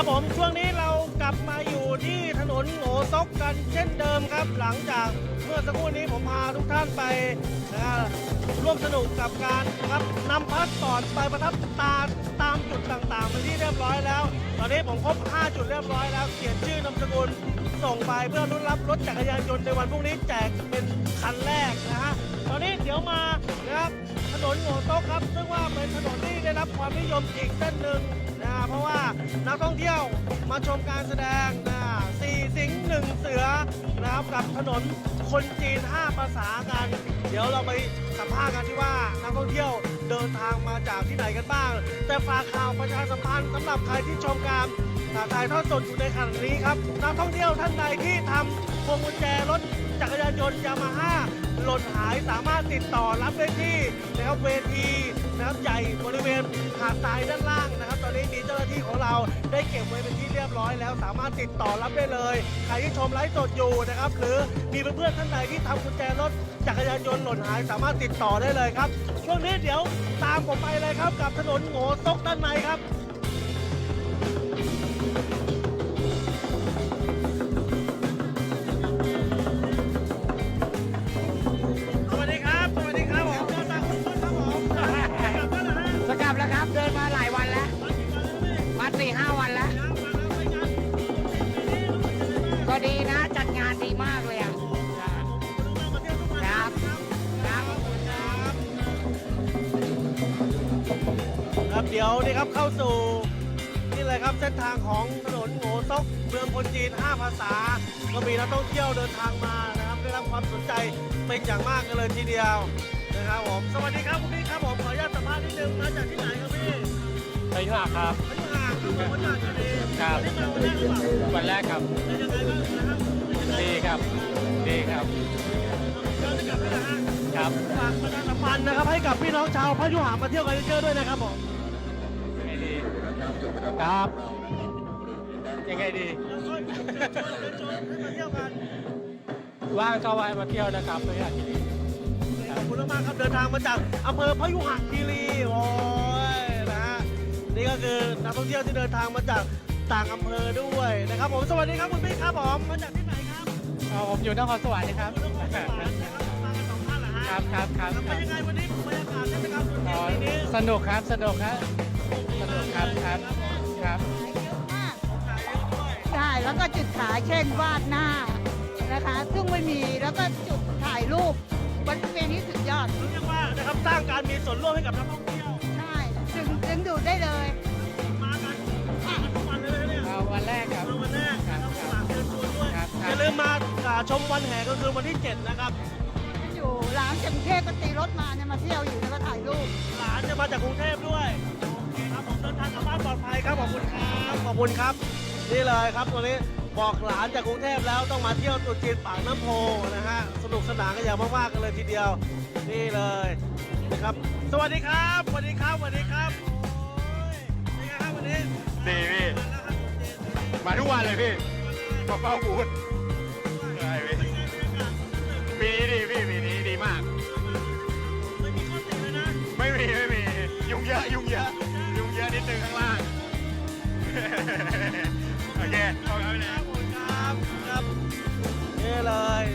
ครับผมช่วงนี้เรากลับมาอยู่ที่ถนนโง่ซกกันเช่นเดิมครับ หลังจากเมื่อสักครู่นี้ผมพาทุกท่านไปนะร่วมสนุกกับการนะครับนำพาสปอร์ตไปประทับตาตามจุดต่างๆเป็นที่เรียบร้อยแล้ว ตอนนี้ผมครบ 5 จุดเรียบร้อยแล้ว เขียนชื่อนามสกุลส่งไปเพื่อรุ่นรับรถจักรยานยนต์ในวันพรุ่งนี้แจกเป็นคันแรกนะฮะตอนนี้เดี๋ยวมานะครับถนนโง่โตครับซึ่งว่าเป็นถนนที่ ได้รับความนิยมอีกเส้นหนึ่งนะเพราะว่านักท่องเที่ยวมาชมการแสดงนะสี่สิงห์หนึ่งเสือนะครับกับถนนคนจีน5ภาษากัน เดี๋ยวเราไปสัมภาษณ์กันที่ว่านักท่องเที่ยวเดินทางมาจากที่ไหนกันบ้าง แต่ฝากข่าวประชาสัมพันธ์สำหรับใครที่ชมการถ่ายทอดสดอยู่ในขณะนี้ครับนักท่องเที่ยวท่านใดที่ทำพวงกุญแจรถจักรยานยนต์ยามาฮ่าหล่นหายสามารถติดต่อรับได้ที่นะครับเวที นะครับใหญ่บริเวณหาดทรายด้านล่างนะครับ ตอนนี้มีเจ้าหน้าที่ของเราได้เก็บไว้เป็นที่เรียบร้อยแล้วสามารถติดต่อรับได้เลยใครที่ชมไลฟ์สดอยู่นะครับหรือมีเพื่อนๆท่านใดที่ทำกุญแจรถจักรยานยนต์หล่นหายสามารถติดต่อได้เลยครับ ช่วงนี้เดี๋ยวตามผมไปเลยครับกับถนนโง่ซกด้านในครับ เดี๋ยวนี่ครับเข้าสู่นี่เลยครับเส้นทางของถนนโง่ซกเมืองคนจีน 5 ภาษา ก็มีนักท่องเที่ยวเดินทางมานะครับ ได้รับความสนใจเป็นอย่างมากกันเลยทีเดียวนะครับผมสวัสดีครับคุณพี่ครับผมขออนุญาตสัมภาษณ์นิดนึงมาจากที่ไหนครับพี่ไปยุหาครับพัทยาครับผมพัทยาคดีครับวันนี้มาวันแรกหรือเปล่าวันแรกครับเป็นยังไงบ้างนะครับเป็นยังไงดีครับดีครับเราจะกลับแล้วนะฮะครับฝากประชาสัมพันธ์นะครับให้กับพี่น้องชาวพยุหามาเที่ยวกันเยอะๆด้วยนะครับผมยังไงดี ครับ ยังไงดีแล้วก็เชิญชวนเชิญชวนให้มาเที่ยวกันว่างก็แวะมาเที่ยวนะครับไปหาที่นี่ขอบคุณมากๆครับเดินทางมาจากอำเภอพยุหคีรีโอ้ยนะฮะนี่ก็คือนักท่องเที่ยวที่เดินทางมาจากต่างอำเภอด้วยนะครับผมสวัสดีครับคุณพี่ครับผมมาจากที่ไหนครับเอาผมอยู่นครสวรรค์นะครับนครสวรรค์นะครับมากันสองท่านเหรอฮะครับครับครับแล้วคเป็รันบยังไงวันนี้บรรยากาศเทศกาลตรุษอ๋อจีนปีนี้สนุกครับสนุกครับสนุกครับ ครับครับเยอะมากขายเยอะด้วยใช่แล้วก็จุดขายเช่นวาดหน้านะคะ ซึ่งไม่มีแล้วก็จุดถ่ายรูปบริเวณนี้สุดยอด เรียกว่านะครับสร้างการมีส่วนร่วมให้กับนักท่องเที่ยวใช่ดึงดึงดูดได้เลย มากันมากันทุกวันเลยนะเนี่ย เอาวันแรกครับมาวันแรกนะครับฝากเชิญชวนด้วย ครับครับ อย่าลืมมาอ่าชมวันแห่ก็คือวันที่ 7 นะครับอยู่หลังจากกรุงเทพก็ตีรถมาเนี่ยมาเที่ยวอยู่แล้วก็ถ่ายรูป หลานจะมาจากกรุงเทพด้วยโอ เดินทางกลับบ้านปลอดภัยครับขอบคุณครับขอบคุณครับ นี่เลยครับตัวนี้บอกหลานจากกรุงเทพแล้วต้องมาเที่ยวตรุษจีนปากน้ำโพนะฮะสนุกสนานกันอย่างมากๆกันเลยทีเดียว นี่เลยนะครับ สวัสดีครับสวัสดีครับสวัสดีครับโอ้ยเป็นไงครับวันนี้ดีพี่ มาแล้วครับผมเจนมาทุกวันเลยพี่มาเฝ้าบูธิดนึงข้างล่าง โอเคขอบคุณครับ นี่เลย